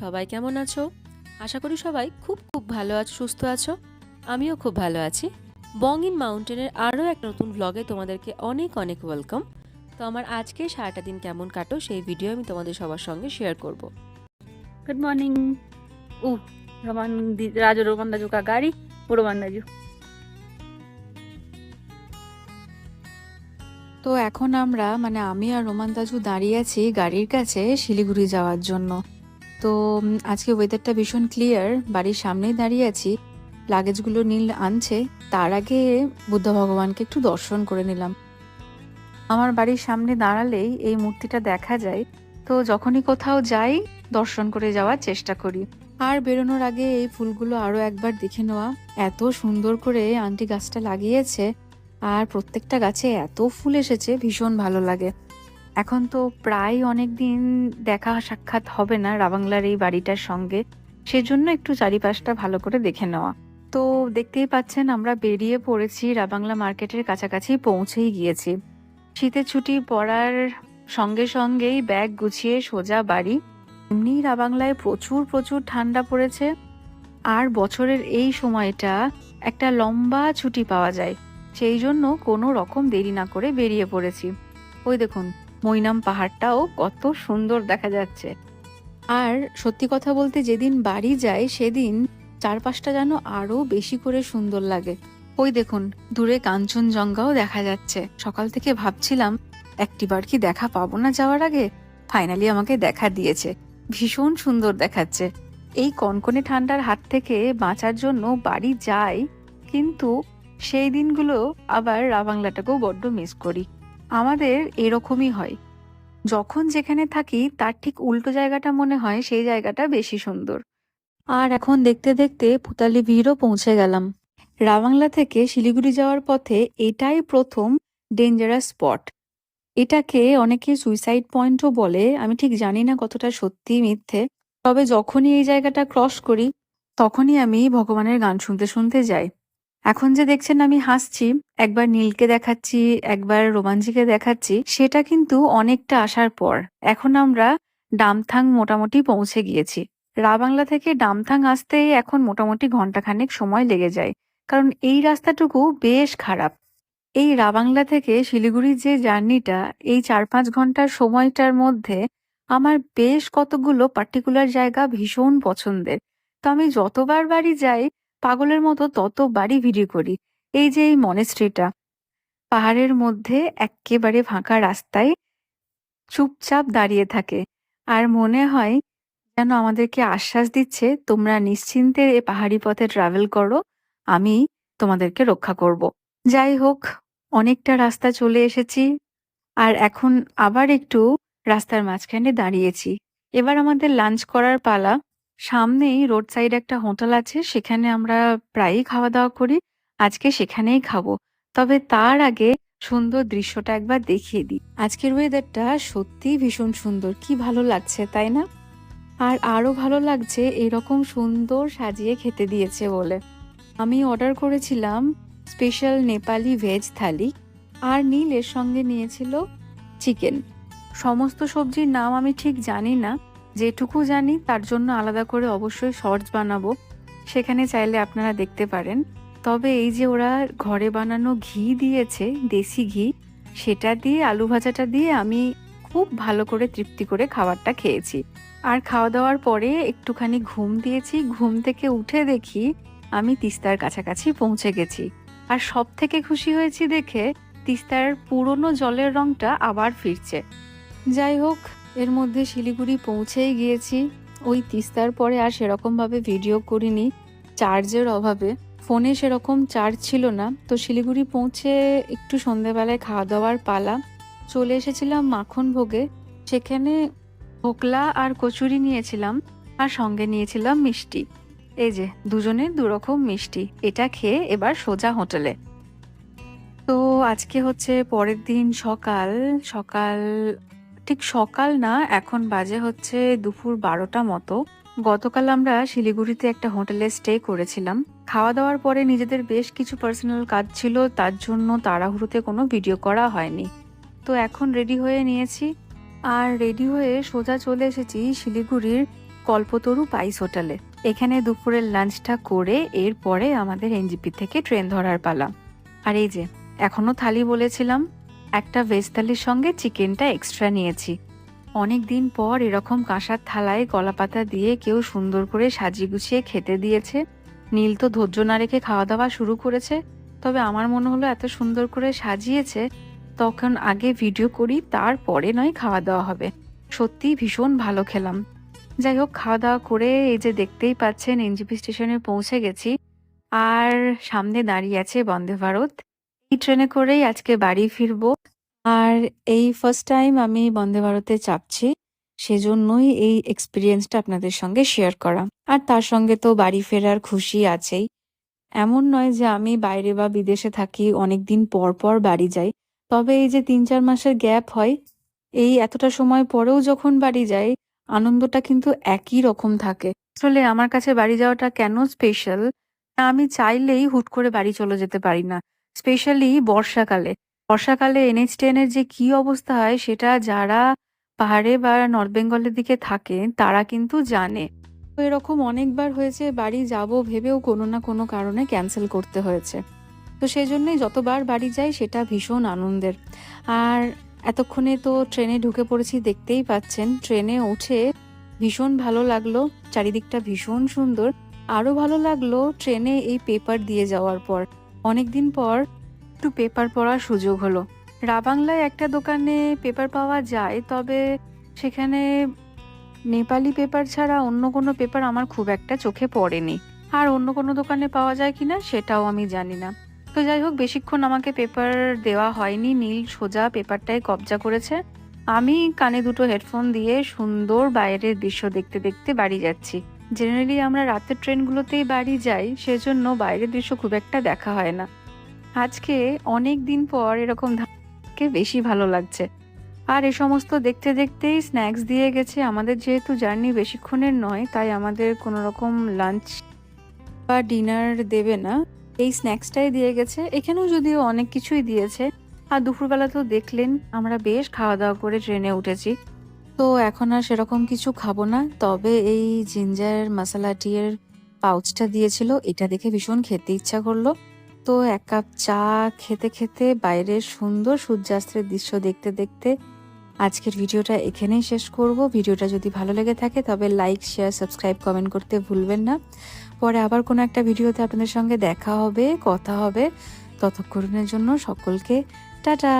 সবাই কেমন আছো? আশা করি সবাই খুব খুব ভালো আছো সুস্থ আছো। আমিও খুব ভালো আছি। বং ইন মাউন্টেনের আরও এক নতুন ব্লগে তোমাদেরকে অনেক অনেক ওয়েলকাম তো আমার আজকে সারাটা দিন কেমন কাটো সেই ভিডিও আমি তোমাদের সবার সঙ্গে শেয়ার করব। গুড মর্নিং ও রোমান রাজু রোমান দাজু কা গাড়ি ও রোমান দাজু। তো এখন আমরা মানে আমি আর রোমান দাজু দাঁড়িয়ে আছি গাড়ির কাছে শিলিগুড়ি যাওয়ার জন্য। তো আজকে ওয়েদারটা ভীষণ ক্লিয়ার বাড়ির সামনেই দাঁড়িয়ে আছি। লাগেজগুলো নীল আনছে। তার আগে বুদ্ধ ভগবানকে একটু দর্শন করে নিলাম। আমার বাড়ির সামনে দাঁড়ালেই এই মূর্তিটা দেখা যায়। তো, যখনই কোথাও যাই, দর্শন করে যাওয়ার চেষ্টা করি। আর বেরোনোর আগে এই ফুলগুলো আরও একবার দেখে নেওয়া। এত সুন্দর করে আন্টি গাছটা লাগিয়েছে। আর প্রত্যেকটা গাছে এত ফুল এসেছে, ভীষণ ভালো লাগে। এখন তো প্রায় অনেক দিন দেখা সাক্ষাৎ হবে না রাবাংলার এই বাড়িটার সঙ্গে। সেজন্য একটু চারিপাশটা ভালো করে দেখে নেওয়া। তো দেখতেই পাচ্ছেন আমরা বেরিয়ে পড়েছি, রাবাংলা মার্কেটের কাছাকাছি পৌঁছেই গিয়েছি। শীতের ছুটি পড়ার সঙ্গে সঙ্গেই ব্যাগ গুছিয়ে সোজা বাড়ি। এমনি রাবাংলায় প্রচুর প্রচুর ঠান্ডা পড়েছে। আর বছরের এই সময়টা একটা লম্বা ছুটি পাওয়া যায়। সেই জন্য কোনো রকম দেরি না করে বেরিয়ে পড়েছি। ওই দেখুন মৈনাম পাহাড়টাও কত সুন্দর দেখা যাচ্ছে। আর সত্যি কথা বলতে যেদিন বাড়ি যাই সেদিন চারপাশটা যেন আরও বেশি করে সুন্দর লাগে। ওই দেখুন, দূরে কাঞ্চনজঙ্ঘাও দেখা যাচ্ছে। সকাল থেকে ভাবছিলাম, একটিবার কি দেখা পাবো না যাওয়ার আগে? ফাইনালি আমাকে দেখা দিয়েছে। ভীষণ সুন্দর দেখাচ্ছে। এই কনকনে ঠান্ডার হাত থেকে বাঁচার জন্য বাড়ি যাই, কিন্তু সেই দিনগুলো আবার রাবাংলাটাকেও বড্ড মিস করি। আমাদের এরকমই হয়। যখন যেখানে থাকি, তার ঠিক উল্টো জায়গাটা মনে হয় সেই জায়গাটা বেশি সুন্দর। আর এখন দেখতে দেখতে পুতালি ভিড়ও পৌঁছে গেলাম। রাবাংলা থেকে শিলিগুড়ি যাওয়ার পথে এটাই প্রথম ডেঞ্জারাস স্পট এটাকে অনেকে সুইসাইড পয়েন্টও বলে, আমি ঠিক জানি না কতটা সত্যি মিথ্যে। তবে যখনই এই জায়গাটা ক্রস করি, তখনই আমি ভগবানের গান শুনতে শুনতে যাই। এখন যে দেখছেন আমি হাসছি, একবার নীলকে দেখাচ্ছি, একবার রোমাঞ্জিকে দেখাচ্ছি, সেটা কিন্তু অনেকটা আসার পর। এখন আমরা ডামথাং মোটামুটি পৌঁছে গিয়েছি। রাবাংলা থেকে ডামথাং আসতেই এখন মোটামুটি ঘন্টাখানেক সময় লেগে যায়। কারণ এই রাস্তাটুকু বেশ খারাপ। এই রাবাংলা থেকে শিলিগুড়ির যে জার্নিটা, এই চার পাঁচ ঘণ্টার সময়টার মধ্যে আমার বেশ কতগুলো পার্টিকুলার জায়গা ভীষণ পছন্দের। তো আমি যতবার বাড়ি যাই পাগলের মতো ততবারই ভিডিও করি। এই যে এই মনেস্ট্রিটা পাহাড়ের মধ্যে এক্কেবারে ফাঁকা রাস্তায় চুপচাপ দাঁড়িয়ে থাকে। আর মনে হয় যেন আমাদেরকে আশ্বাস দিচ্ছে, তোমরা নিশ্চিন্তে এ পাহাড়ি পথে ট্রাভেল করো, আমি তোমাদেরকে রক্ষা করব। যাই হোক, অনেকটা রাস্তা চলে এসেছি। আর এখন আবার একটু রাস্তার মাঝখানে দাঁড়িয়েছি। এবার আমাদের লাঞ্চ করার পালা। সামনেই রোড সাইড একটা হোটেল আছে, সেখানে আমরা প্রায়ই খাওয়া দাওয়া করি। আজকে সেখানেই খাব। তবে তার আগে সুন্দর দৃশ্যটা একবার দেখিয়ে দিই। আজকের ওয়েদারটা সত্যিই ভীষণ সুন্দর। কি ভালো লাগছে, তাই না? আর আরও ভালো লাগছে, এরকম সুন্দর সাজিয়ে খেতে দিয়েছে বলে। আমি অর্ডার করেছিলাম স্পেশাল নেপালি ভেজ থালি, আর নীল এর সঙ্গে নিয়েছিল চিকেন সমস্ত সবজির নাম আমি ঠিক জানি না যেটুকু জানি, তার জন্য আলাদা করে অবশ্যই শর্টস বানাবো। সেখানে চাইলে আপনারা দেখতে পারেন। তবে এই যে ওরা ঘরে বানানো ঘি দিয়েছে, দেশি ঘি, সেটা দিয়ে আলু ভাজাটা দিয়ে আমি খুব ভালো করে তৃপ্তি করে খাবারটা খেয়েছি। আর খাওয়া দাওয়ার পরে একটুখানি ঘুম দিয়েছি। ঘুম থেকে উঠে দেখি আমি তিস্তার কাছাকাছি পৌঁছে গেছি। আর সব থেকে খুশি হয়েছি দেখে তিস্তার পুরনো জলের রংটা আবার ফিরছে। যাই হোক এর মধ্যে শিলিগুড়ি পৌঁছেই গিয়েছি। ওই তিস্তার পরে আর সেরকমভাবে ভিডিও করিনি। চার্জের অভাবে। ফোনে সেরকম চার্জ ছিল না। তো শিলিগুড়ি পৌঁছে একটু সন্ধেবেলায় খাওয়া দাওয়ার পালা। চলে এসেছিলাম মাখন ভোগে সেখানে ঢোকলা আর কচুরি নিয়েছিলাম আর সঙ্গে নিয়েছিলাম মিষ্টি। এই যে, দুজনে দুরকম মিষ্টি। এটা খেয়ে এবার সোজা হোটেলে। তো আজকে হচ্ছে পরের দিন সকাল। সকাল ঠিক সকাল না, এখন বাজে হচ্ছে দুপুর বারোটা মতো। গতকাল আমরা শিলিগুড়িতে একটা হোটেলে স্টে করেছিলাম। খাওয়া দাওয়ার পরে নিজেদের বেশ কিছু পার্সোনাল কাজ ছিল, তার জন্য তাড়াহুড়োতে কোনো ভিডিও করা হয়নি। তো এখন রেডি হয়ে নিয়েছি। আর রেডি হয়ে সোজা চলে এসেছি শিলিগুড়ির কল্পতরু পাইস হোটেলে। এখানে দুপুরের লাঞ্চটা করে এরপরে আমাদের এনজিপি থেকে ট্রেন ধরার পালা। আর এই যে, এখনও থালি বলেছিলাম। একটা ভেজ থালির সঙ্গে চিকেনটা এক্সট্রা নিয়েছি। অনেক দিন পর এরকম কাঁসার থালায় কলাপাতা দিয়ে কেউ সুন্দর করে সাজিয়ে গুছিয়ে খেতে দিয়েছে। নীল তো ধৈর্য না রেখে খাওয়া দাওয়া শুরু করেছে, তবে আমার মনে হলো এত সুন্দর করে সাজিয়েছে, তখন আগে ভিডিও করি, তারপরে নয় খাওয়া দাওয়া হবে। সত্যিই ভীষণ ভালো খেলাম। যাই হোক খাওয়া দাওয়া করে এই যে দেখতেই পাচ্ছেন, এনজিপি স্টেশনে পৌঁছে গেছি। আর সামনে দাঁড়িয়ে আছে বন্দে ভারত। এই ট্রেনে করেই আজকে বাড়ি ফিরবো। আর এই ফার্স্ট টাইম আমি বন্দে ভারতে চাপছি, সেজন্যই এই এক্সপিরিয়েন্সটা আপনাদের সঙ্গে শেয়ার করা আর তার সঙ্গে তো বাড়ি ফেরার খুশি আছেই। এমন নয় যে আমি বাইরে বা বিদেশে থাকি অনেক দিন পর পর বাড়ি যাই। তবে এই যে তিন চার মাসের গ্যাপ হয়, এই এতটা সময় পরেও যখন বাড়ি যাই, আনন্দটা কিন্তু একই রকম থাকে। আসলে আমার কাছে বাড়ি যাওয়াটা কেন স্পেশাল আমি চাইলেই হুট করে বাড়ি চলে যেতে পারি না। স্পেশালি বর্ষাকালে। বর্ষাকালে এনএইচ টেনের যে কি অবস্থা হয়, সেটা যারা পাহাড়ে বা নর্থ বেঙ্গলের দিকে থাকে তারা কিন্তু জানে। তো এরকম অনেকবার হয়েছে, বাড়ি যাব ভেবেও কোনো না কোনো কারণে ক্যান্সেল করতে হয়েছে। তো সেই জন্যই যতবার বাড়ি যাই, সেটা ভীষণ আনন্দের। আর এতক্ষণে তো ট্রেনে ঢুকে পড়েছি, দেখতেই পাচ্ছেন, ট্রেনে উঠে ভীষণ ভালো লাগল, চারিদিকটা ভীষণ সুন্দর। আরও ভালো লাগল ট্রেনে এই পেপার দিয়ে যাওয়ার পর। অনেকদিন পর একটু পেপার পড়ার সুযোগ হলো। রাবাংলায় একটা দোকানে পেপার পাওয়া যায়, তবে সেখানে নেপালি পেপার ছাড়া অন্য কোনো পেপার আমার খুব একটা চোখে পড়েনি। আর অন্য কোনো দোকানে পাওয়া যায় কিনা সেটাও আমি জানি না। তো যাই হোক, বেশিক্ষণ আমাকে পেপার দেওয়া হয়নি, নীল সোজা পেপারটায় কবজা করেছে। আমি কানে দুটো হেডফোন দিয়ে সুন্দর বাইরের দৃশ্য দেখতে দেখতে বাড়ি যাচ্ছি। জেনারেলি আমরা রাতের ট্রেনগুলোতেই বাড়ি যাই, সেজন্য বাইরের দৃশ্য খুব একটা দেখা হয় না। আজকে অনেক দিন পর এরকম ধাকে বেশি ভালো লাগছে। আর এ সমস্ত দেখতে দেখতেই স্ন্যাক্স দিয়ে গেছে। আমাদের যেহেতু জার্নি বেশিক্ষণের নয়, তাই আমাদের কোনো রকম লাঞ্চ বা ডিনার দেবে না। এই স্ন্যাক্সটাই দিয়ে গেছে। এখানেও যদিও অনেক কিছুই দিয়েছে। আর দুপুরবেলা তো দেখলেন, আমরা বেশ খাওয়া দাওয়া করে ট্রেনে উঠেছি। তো এখন আর সেরকম কিছু খাব না। তবে এই জিঞ্জার মশলা টিয়ের পাউচটা দিয়েছিল, এটা দেখে ভীষণ খেতে ইচ্ছা করল। তো এক কাপ চা খেতে খেতে বাইরের সুন্দর সূর্যাস্তের দৃশ্য দেখতে দেখতে আজকের ভিডিওটা এখানেই শেষ করব। ভিডিওটা যদি ভালো লেগে থাকে তবে লাইক, শেয়ার, সাবস্ক্রাইব, কমেন্ট করতে ভুলবেন না। পরে আবার কোনো একটা ভিডিওতে আপনাদের সঙ্গে দেখা হবে, কথা হবে। ততক্ষণের জন্য সকলকে টাটা!